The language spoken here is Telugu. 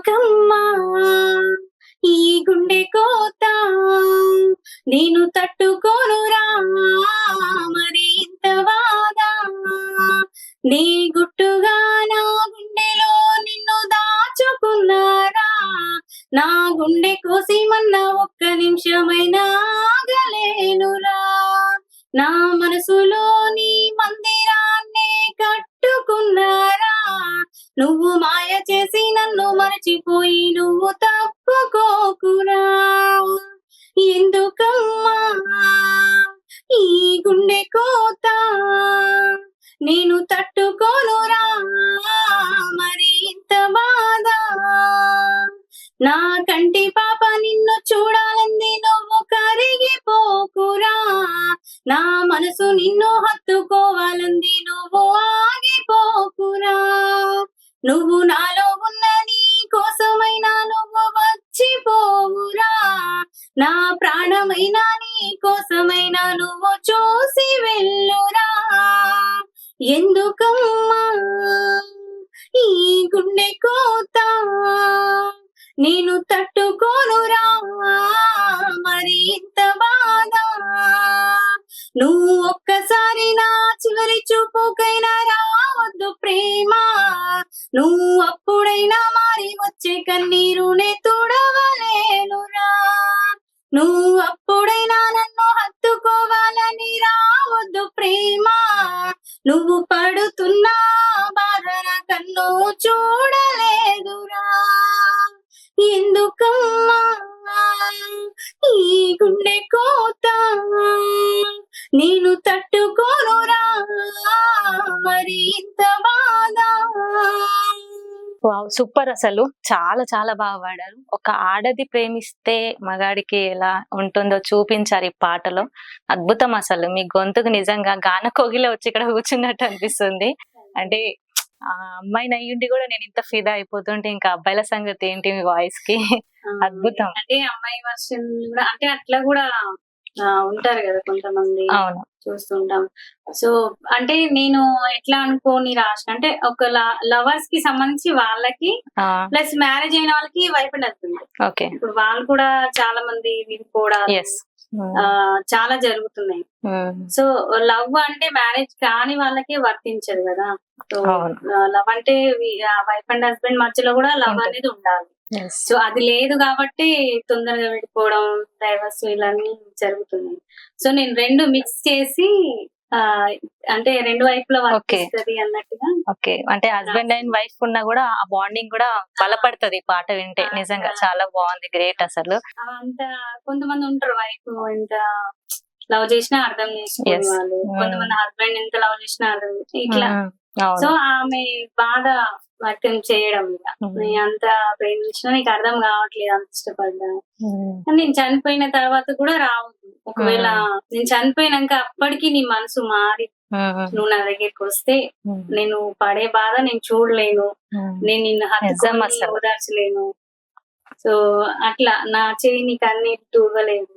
ఎందుకమ్మా ఈ గుండె కోత నేను తట్టుకోనురా మరి ఇంత నీ గుట్టుగా నా గుండెలో నిన్ను దాచుకున్నారా నా గుండె కోసిమన్న ఒక్క నిమిషమైనా ఆగలేనురా. నా మనసులో నీ మందిరాన్నే కట్టుకున్నా నువ్వు మాయ చేసి నన్ను మరచిపోయి నువ్వు తప్పుకోకురా. ఎందుకమ్మా? ఈ గుండె కోత నేను తట్టుకోనురా. మరి ఇంత బాధ? నా కంటి పాప నిన్ను చూడాలంది నువ్వు కరిగిపోకురా. నా మనసు నిన్ను హత్తుకోవాలంది నువ్వు ఆగిపోకురా. నువ్వు నాలో ఉన్న నీ కోసమైనా నువ్వు వచ్చిపోవురా. నా ప్రాణమైనా నీ కోసమైనా నువ్వు చూసి వెళ్ళురా. ఎందుకమ్మా ఈ గుండె కోత నేను తట్టుకోనురా. మరి ఇంత బాధ? నువ్వు ఒక్కసారి నా చివరి చూపుకైనా నువ్వు అప్పుడైనా మారి వచ్చే కన్నీరునే తుడవలేనురా. నువ్వు అప్పుడైనా నన్ను హత్తుకోవాలని రావద్దు ప్రేమ. నువ్వు పడుతున్నా బాధన కన్ను చూడలేదురా. ఎందుకమ్మా? ఈ గుండె కోత నేను తట్టుకోనురా. మరి ఇంత సూపర్ అసలు. చాలా చాలా బాగా పాడారు. ఒక ఆడది ప్రేమిస్తే మగాడికి ఎలా ఉంటుందో చూపించారు ఈ పాటలో. అద్భుతం అసలు. మీ గొంతుకు నిజంగా గాన కోగిల వచ్చి ఇక్కడ కూర్చున్నట్టు అనిపిస్తుంది. అంటే ఆ అమ్మాయిని అయ్యుండి కూడా నేను ఇంత ఫిదా అయిపోతుంటే ఇంకా అబ్బాయిల సంగతి ఏంటి మీ వాయిస్కి అద్భుతం. అంటే అమ్మాయి వర్షన్ కూడా అంటే అట్లా కూడా ఉంటారు కదా కొంతమంది అవును. చూస్తుంటాం. సో అంటే నేను ఎట్లా అనుకోని రాసిన అంటే ఒక లవర్స్కి సంబంధించి వాళ్ళకి ప్లస్ మ్యారేజ్ అయిన వాళ్ళకి వైఫ్ అండ్ హస్బెండ్ ఓకే. ఇప్పుడు వాళ్ళు కూడా చాలా మంది విడిపోవడాలు ఎస్ ఆ, చాలా జరుగుతున్నాయి. సో లవ్ అంటే మ్యారేజ్ కాని వాళ్ళకే వర్తించదు కదా. సో. లవ్ అంటే వైఫ్ అండ్ హస్బెండ్ మధ్యలో కూడా లవ్. అనేది ఉండాలి. సో అది లేదు కాబట్టి తొందరగా విడిపోవడం డైవర్స్ ఇలాన్ని జరుగుతున్నాయి సో నేను రెండు మిక్స్ చేసి అంటే రెండు వైపులా వర్తిస్తుంది అన్నట్టుగా ఓకే అంటే హస్బెండ్ అండ్ వైఫ్ ఉన్నా కూడా ఆ బాండింగ్ కూడా బలపడుతుంది పాట వింటే. నిజంగా చాలా బాగుంది. గ్రేట్ అసలు. అంత కొంతమంది ఉంటారు వైఫ్ ఎంత లవ్ చేసినా అర్థం చేసుకునే Yes. వాళ్ళు. కొంతమంది హస్బెండ్ ఎంత లవ్ చేసినా అర్థం చేసుకో- ఇట్లా. ఉమ్, అవును. సో ఆమె బాధ వ్యక్తం చేయడం ఇక. Mm. నీ అంత ప్రేమించినా నీకు అర్థం కావట్లేదు అంత ఇష్టపడ్డా. నేను చనిపోయిన తర్వాత కూడా రావద్దు ఒకవేళ నేను చనిపోయినాక అప్పటికి నీ మనసు మారి నువ్వు నా దగ్గరికి వస్తే నేను పడే బాధ నేను చూడలేను. నేను నిన్ను అసలు. ఓదార్చలేను. సో అట్లా నా చేయి నీకు అన్ని ఇవ్వలేదు